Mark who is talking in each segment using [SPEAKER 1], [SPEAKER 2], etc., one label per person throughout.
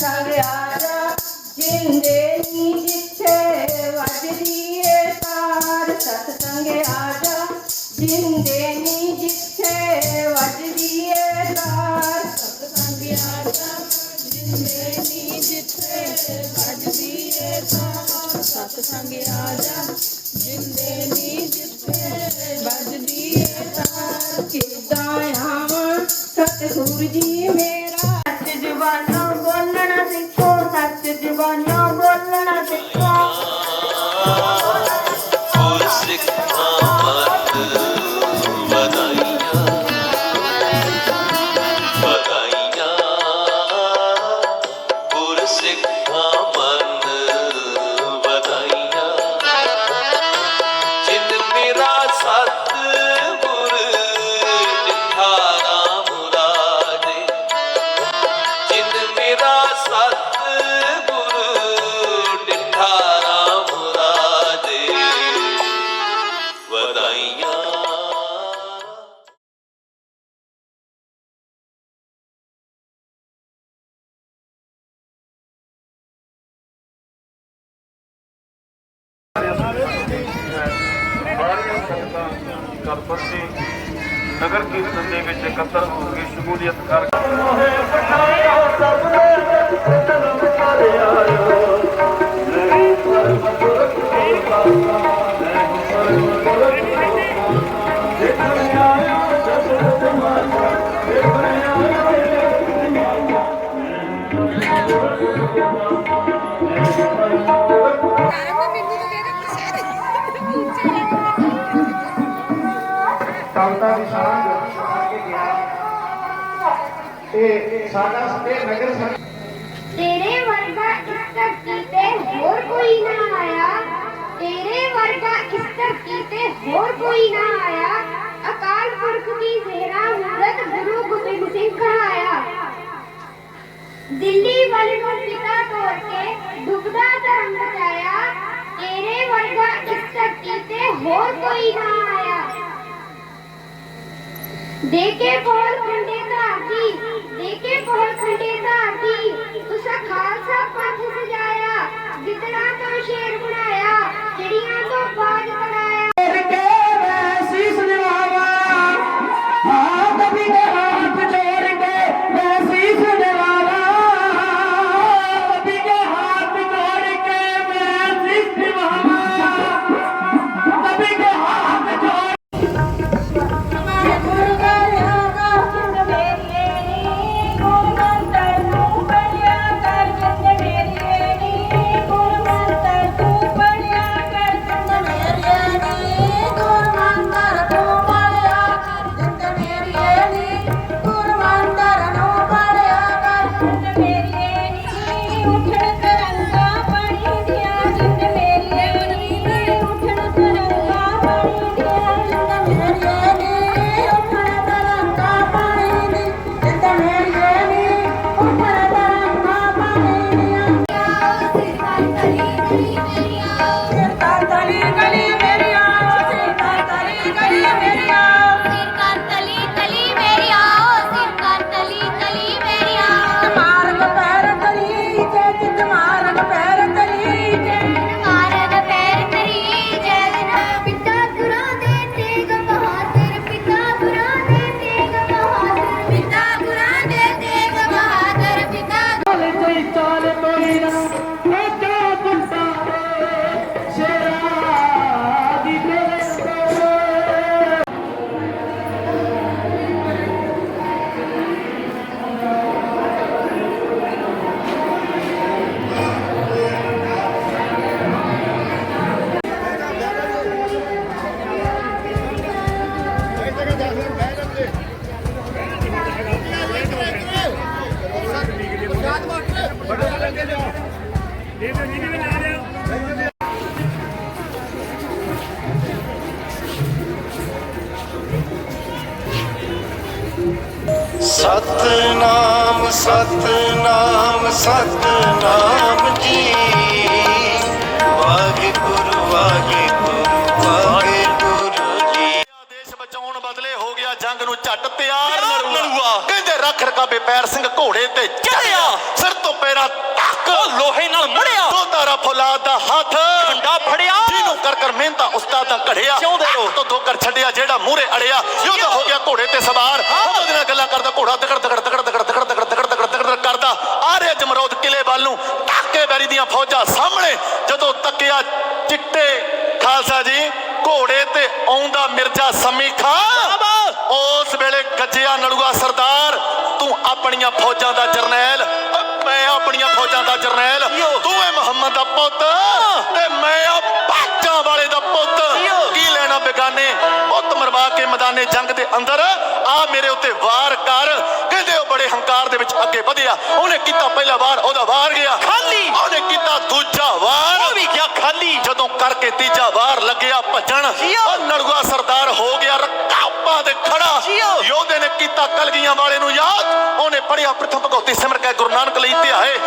[SPEAKER 1] ਸੰਗ ਆਜਾ ਜਿੰਦੇ ਨੀ ਜਿੱਥੇ ਵੱਜਦੀ ਏ ਤਾਰ ਸਤ ਸੰਗ ਆਜਾ ਜਿੰਦੇ ਨੀ ਜਿੱਥੇ ਵੱਜਦੀ ਏ ਤਾਰ ਸਤ ਸੰਗ ਆਜਾ ਜਿੰਦੇ ਨੀ ਜਿੱਥੇ ਵੱਜਦੀ ਏ ਤਾਰ ਸਤ ਸੰਗ
[SPEAKER 2] bañó.
[SPEAKER 3] ਸਾਰੀਆਂ ਸੰਗਤਾਂ ਨਗਰ ਕੀਰਤਨ ਦੇ ਵਿੱਚ ਇਕੱਤਰ ਹੋ ਕੇ ਸ਼ਮੂਲੀਅਤ ਕਰ
[SPEAKER 4] ਕਵਿਤਾ ਸਾਡਾ ਇਹ ਨਗਰ ਸੰ
[SPEAKER 5] ਤੇਰੇ ਵਰਗਾ ਇਸ ਧਰਤੀ ਤੇ ਹੋਰ ਕੋਈ ਨਾ ਆਇਆ ਤੇਰੇ ਵਰਗਾ ਇਸ ਧਰਤੀ ਤੇ ਹੋਰ ਕੋਈ ਨਾ ਆਇਆ ਅਕਾਲ ਪੁਰਖ ਦੀ ਜ਼ਹਿਰਾ ਮੂਰਤ ਗੁਰੂ ਗੋਬਿੰਦ ਸਿੰਘ ਕਹਾਇਆ ਦਿੱਲੀ ਵੱਲ ਨੂੰ ਪਿਤਾ ਤੋੜ ਕੇ ਡੁੱਬਦਾ ਧਰਮ ਬਚਾਇਆ ਤੇਰੇ ਵਰਗਾ ਇਸ ਧਰਤੀ ਤੇ ਹੋਰ ਕੋਈ ਨਾ ਆਇਆ ਦੇਕੇ ਪੋਲ ਖੰਡੇ ਧਾਰਦੀ ਦੇਕੇ ਪੋਲ ਖੰਡੇ ਧਾਰਦੀ ਤੁਸਾਂ ਖਾਲਸਾ ਪੰਥ ਸਜਾਇਆ ਗਿੱਦੜਾਂ ਤੋਂ ਸ਼ੇਰ ਬਣਾਇਆ, ਚਿੜੀਆਂ ਤੋਂ ਬਾਜ ਬਣਾਇਆ
[SPEAKER 6] ਸਤਨਾਮ ਜੀ ਵਾਹਿਗੁਰੂ ਵਾਹਿਗੁਰੂ ਵਾਹਿਗੁਰੂ ਜੀ
[SPEAKER 7] ਦੇਸ਼ ਬਚਾਉਣ ਬਦਲੇ ਹੋ ਗਿਆ ਜੰਗ ਨੂੰ ਝੱਟ ਤਿਆਰ ਲੜੂਆ ਕਹਿੰਦੇ ਰੱਖ ਰਕਾਬੇ ਪੈਰ ਸਿੰਘ ਘੋੜੇ ਤੇ ਚੜਿਆ ਸਿਰ ਤੋਂ ਪੈਰਾ ਤੱਕ
[SPEAKER 2] ਲੋਹੇ ਨਾਲ ਮੜਿਆ
[SPEAKER 7] ਦੋ ਤਾਰਾ ਫੌਲਾਦ ਦਾ ਹੱਥ
[SPEAKER 2] ਡੰਡਾ ਫੜਿਆ
[SPEAKER 7] ਜਿਹਨੂੰ ਕਰ ਕਰ ਮਿਹਨਤਾਂ ਉਸਤਾਦਾਂ ਘੜਿਆ
[SPEAKER 2] ਜਿਉਂਦੇ ਰਹੋ।
[SPEAKER 7] ਤੋਂ ਦੋ ਕਰ ਛੱਡਿਆ ਜਿਹੜਾ ਮੂਹਰੇ ਅੜਿਆ ਯੋਧਾ ਹੋ ਗਿਆ ਘੋੜੇ ਤੇ ਸਵਾਰ ਉਹਦੇ ਨਾਲ ਗੱਲਾਂ ਕਰਦਾ ਘੋੜਾ ਦਗੜ ਦਗੜ ਦਗੜ ਵੱਲ ਨੂੰ ਟਾਕੇ ਬੈਰੀ ਦੀਆਂ ਫੌਜਾਂ ਸਾਹਮਣੇ ਜਦੋਂ ਤੱਕਿਆ ਚਿੱਟੇ ਖਾਲਸਾ ਜੀ ਘੋੜੇ ਤੇ ਆਉਂਦਾ ਮਿਰਜ਼ਾ ਸਮੀ ਖਾਂ ਉਸ ਵੇਲੇ ਗੱਜਿਆ ਨਲੂਆ ਸਰਦਾਰ ਤੂੰ ਆਪਣੀਆਂ ਫੌਜਾਂ ਦਾ ਜਰਨੈਲ ਮੈਂ ਆਪਣੀਆਂ ਫੌਜਾਂ ਦਾ ਜਰਨੈਲ ਤੂੰ ਏ ਮੁਹੰਮਦ ਦਾ ਪੁੱਤ ਤੇ ਮੈਂ ਆ ਬਾਜਾਂ ਵਾਲੇ ਦਾ ਪੁੱਤ। ਕੀ ਲੈਣਾ ਬੇਗਾਨੇ? ਪੁੱਤ ਮਰਵਾ ਕੇ ਮੈਦਾਨੇ ਜੰਗ ਦੇ ਅੰਦਰ ਆ ਮੇਰੇ ਉੱਤੇ ਵਾਰ ਕਰ ਕਹਿੰਦੇ ਉਹ ਬੜੇ ਹੰਕਾਰ ਅੱਗੇ ਵਧਿਆ। ਉਹਨੇ ਕੀਤਾ ਪਹਿਲਾ ਵਾਰ ਉਹਦਾ ਵਾਰ ਗਿਆ।
[SPEAKER 2] ਖਾਲੀ।
[SPEAKER 7] ਉਹਨੇ ਕੀਤਾ ਦੂਜਾ ਵਾਰ।
[SPEAKER 2] ਉਹ ਵੀ ਗਿਆ ਖਾਲੀ।
[SPEAKER 7] ਜਦੋਂ ਕਰਕੇ ਤੀਜਾ ਵਾਰ ਲੱਗਿਆ ਭੱਜਣ। ਉਹ ਨਲੂਆ ਸਰਦਾਰ ਹੋ ਗਿਆ ਰਕਾਬਾਂ ਦੇ ਖੜਾ। ਯੋਧੇ ਨੇ ਕੀਤਾ ਕਲਗੀਆਂ ਵਾਲੇ ਨੂੰ ਯਾਦ। ਉਹਨੇ ਪੜਿਆ ਪ੍ਰਥਮ ਭਗਉਤੀ ਸਿਮਰ ਕੇ ਗੁਰੂ ਨਾਨਕ ਲਈ ਧਿਆਏ।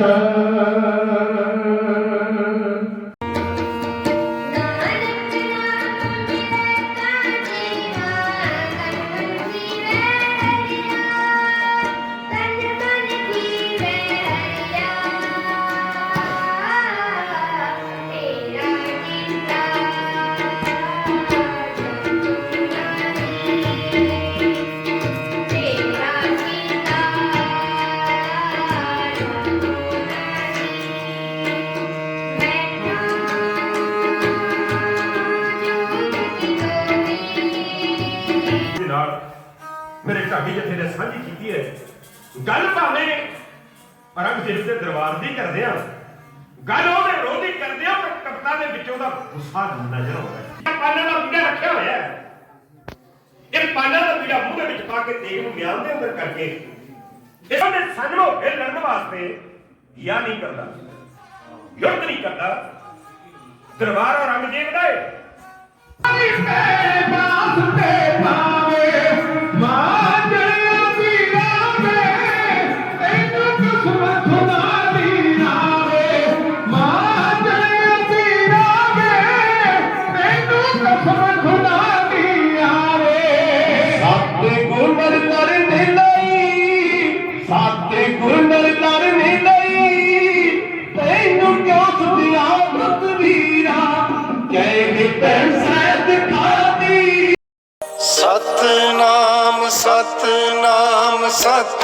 [SPEAKER 7] Jesus. ਮੇਰੇ
[SPEAKER 3] ਢਾਡੀ ਜਥੇ ਨੇ ਸਾਂਝੀ ਕੀਤੀ ਹੈ। ਗੱਲ ਭਾਵੇਂ ਔਰੰਗਜ਼ੇਬ ਦੇ ਦਰਬਾਰ ਦੀ ਕਰਦੇ ਆ। ਗੱਲ ਉਹਦੇ ਵਿਰੋਧੀ ਕਰਦੇ ਆ, ਪਰ ਕਵਿਤਾ ਦੇ ਵਿੱਚੋਂ ਦਾ ਗੁੱਸਾ ਨਜ਼ਰ ਆਉਂਦਾ ਹੈ। ਪਾਣਾ ਦਾ ਬੀੜਾ ਰੱਖਿਆ ਹੋਇਆ ਹੈ। ਇਹ ਪਾਣਾ ਦਾ ਬੀੜਾ ਮੂੰਹ ਦੇ ਵਿੱਚ ਪਾ ਕੇ ਤੇਗ ਨੂੰ ਗਿਆਨ ਦੇ ਅੰਦਰ ਕਰਕੇ ਇਸ ਨੇ ਸੰਜਮੋ ਫਿਰ ਲੜਨ ਵਾਸਤੇ ਯਾ ਨਹੀਂ ਕਰਦਾ ਯੁੱਧ ਨਹੀਂ ਕਰਦਾ। ਦਰਬਾਰ ਔਰੰਗਜ਼ੇਬ ਦਾ ਹੈ
[SPEAKER 4] ਤੇ ਬਾਸ ਤੇ ਪਾਵੇ
[SPEAKER 6] sad